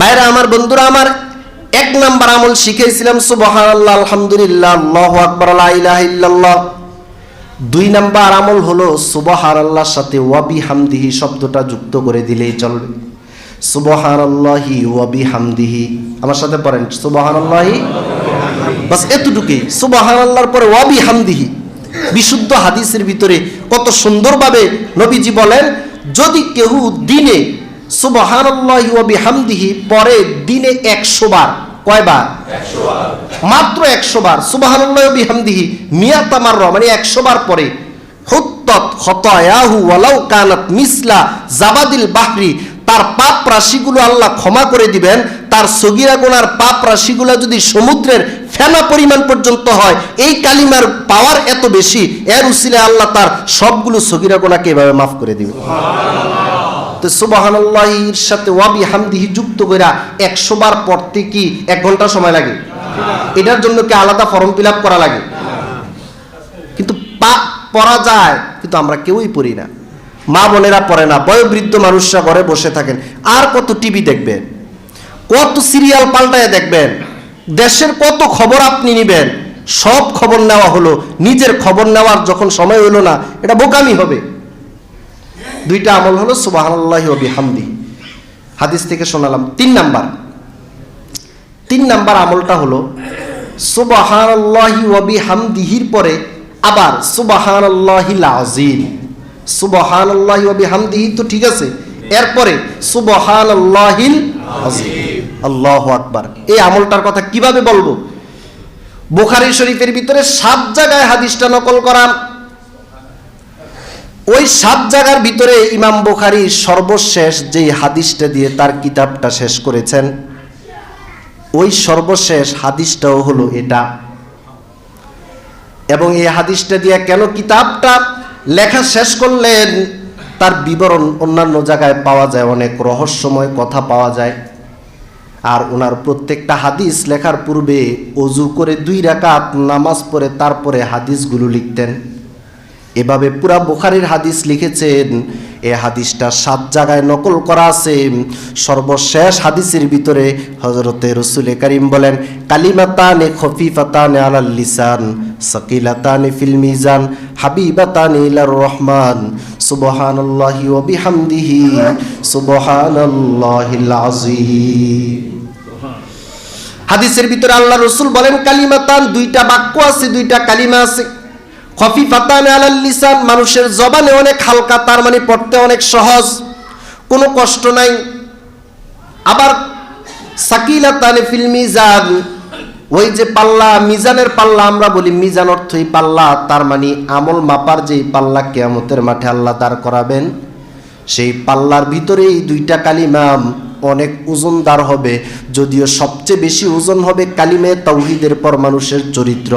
ভাইরা, আমার বন্ধুরা, আমার এক নাম্বার আমল শিখেছিলাম আলহামদুলিল্লাহ, আল্লাহু ইলাহা ইল্লাল্লাহ। দুই নাম্বার আমল হলো, সুবহানাল্লাহর সাথে ওয়াবি হামদিহি শব্দটা যুক্ত করে দিলেই চলবে। সুবহানাল্লাহি ওয়াবি হামদিহি আমার সাথে পড়েন, সুবহানাল্লাহি বাস এতটুকুই, সুবহানাল্লাহর পরে ওয়াবি হামদিহি বিশুদ্ধ হাদিসের ভিতরে কত সুন্দরভাবে নবীজি বলেন, যদি কেউ দিনে বিহামদিহি পরে দিনে একশো বার। কয়বার? মাত্র একশো বার। বিহামদিহি মানে একশো বার পরে। মিসলা জাবাদিল বাহরি তার পাপ রাশিগুলো আল্লাহ ক্ষমা করে দিবেন। তার সগিরা গোনার পাপ রাশিগুলো যদি সমুদ্রের ফেনা পরিমাণ পর্যন্ত হয় এই কালিমার পাওয়ার এত বেশি এর উসিলে আল্লাহ তার সবগুলো সগিরা গোনাকে এভাবে মাফ করে দিবে তো সুবহানাল্লাহির সাথে ওয়াবি হামদিহি যুক্ত কইরা একশো বার পড়তে কি এক ঘণ্টা সময় লাগে? এটার জন্য কি আলাদা ফর্ম ফিল করা লাগে? কিন্তু পা, পড়া যায়, কিন্তু আমরা কেউই পড়ি না। মা বোনেরা পড়ে না, বয়োবৃদ্ধ মানুষরা ঘরে বসে থাকেন। আর কত টিভি দেখবেন? কত সিরিয়াল পাল্টায় দেখবেন? দেশের কত খবর আপনি নিবেন? সব খবর নেওয়া হলো, নিজের খবর নেওয়ার যখন সময় হলো না, এটা বোকামি হবে। দুইটা আমল হলো সুবাহান্লাহ হামদি হাদিস থেকে শোনালাম। তিন নাম্বার। তিন নাম্বার আমলটা হলো সুবাহান্লাহি ওয়াবি হামদিহির পরে আবার সুবাহান্লাহিল আজিম সুবাহান্লাহি ওয়াবি হামদিহি তো ঠিক আছে। এরপরে সুবাহান্লাহিল আজিম আল্লাহ আকবার। এই আমলটার কথা কীভাবে বলব? বুখারী শরীফের ভিতরে সাত জায়গায় হাদিসটা নকল করা ওই সাত জায়গার ভিতরে ইমাম বুখারি সর্বশেষ যে হাদিসটা দিয়ে তার কিতাবটা শেষ করেছেন, ওই সর্বশেষ হাদিসটাও হলো এটা। এবং এই হাদিসটা দিয়ে কেন কিতাবটা লেখা শেষ করলেন, তার বিবরণ অন্যান্য জায়গায় পাওয়া যায়, অনেক রহস্যময় কথা পাওয়া যায়। আর ওনার প্রত্যেকটা হাদিস লেখার পূর্বে অজু করে দুই রাকাত নামাজ পড়ে তারপরে হাদিসগুলো লিখতেন। এভাবে পুরা বুখারির হাদিস লিখেছেন। এ হাদিসটা সাত জায়গায় নকল করা আছে। সর্বশেষ হাদিসের ভিতরে হজরতে রসুল করিম বলেন, কালিমাতানে খফিফাতানে আলাল লিসান, সাকিলাতানে ফিল মিজান, হাবিবাতানে ইলার রহমান, সুবহানাল্লাহি ওয়া বিহামদিহি, সুবহানাল্লাহিল হাদিসের ভিতরে আল্লাহ রসুল বলেন, কালিমাতান দুইটা বাক্য আছে, দুইটা কালিমা আছে। খফি ফাতানে আলাল লিসান, মানুষের জবানে অনেক হালকা, তার মানে পড়তে অনেক সহজ, কোনো কষ্ট নাই। আবার সাকিলাতানে ফিল মিজান, ওই যে পাল্লা, মিজানের পাল্লা আমরা বলি, মিজান অর্থই পাল্লা, তার মানে আমল মাপার যেই পাল্লা কেয়ামতের মাঠে আল্লাহ দাঁড় করাবেন, সেই পাল্লার ভিতরে এই দুইটা কালিমাম অনেক ওজনদার হবে, যদিও সবচেয়ে বেশি ওজন হবে কালিমে তৌহিদের পর মানুষের চরিত্র।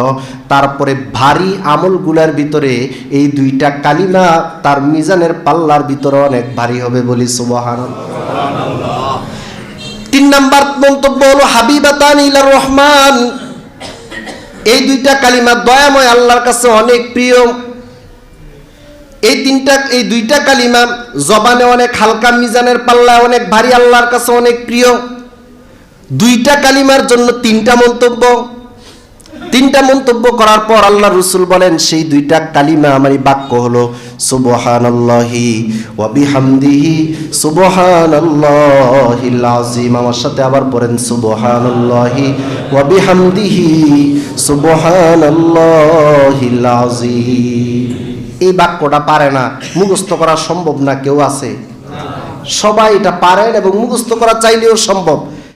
তারপরে ভারী আমলগুলার ভিতরে এই দুইটা কালিমা তার মিজানের পাল্লার ভিতরে অনেক ভারী হবে বলি সুবহান তিন নাম্বার মন্তব্য হলো, হাবিবাতান ইলার রহমান। এই দুইটা কালিমা দয়াময় আল্লাহর কাছে অনেক প্রিয়। এই তিনটা, এই দুইটা কালিমা জবানে অনেক হালকা মিজানের পাল্লায় অনেক ভারী, আল্লাহর কাছে অনেক প্রিয়। দুইটা কালিমার জন্য তিনটা মন্তব্য। তিনটা মন্তব্য করার পর আল্লাহ রসুল বলেন, সেই দুইটা কালিমা আমার বাক্য হলো বিহামদিহি, সুবহানাল্লাহিল আযীম। আমার সাথে আবার পড়েন, সুবহানাল্লাহি ওয়া বিহামদিহি, সুবহানাল্লাহিল আযীম। এই বাক্যটা পারে না। মুখস্থ করা সম্ভব না, কেউ আছে? সবাই এটা পারেন এবং মুখস্থ করা চাইলেও সম্ভব।